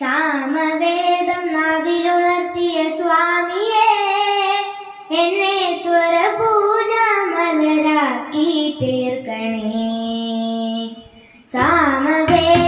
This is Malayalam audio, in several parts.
സാമവേദം നാവിലുണർത്തിയ സ്വാമിയെ എന്നെ സ്വരപൂജ മലരാക്കി തീർക്കണേ. സാമവേദ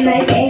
nice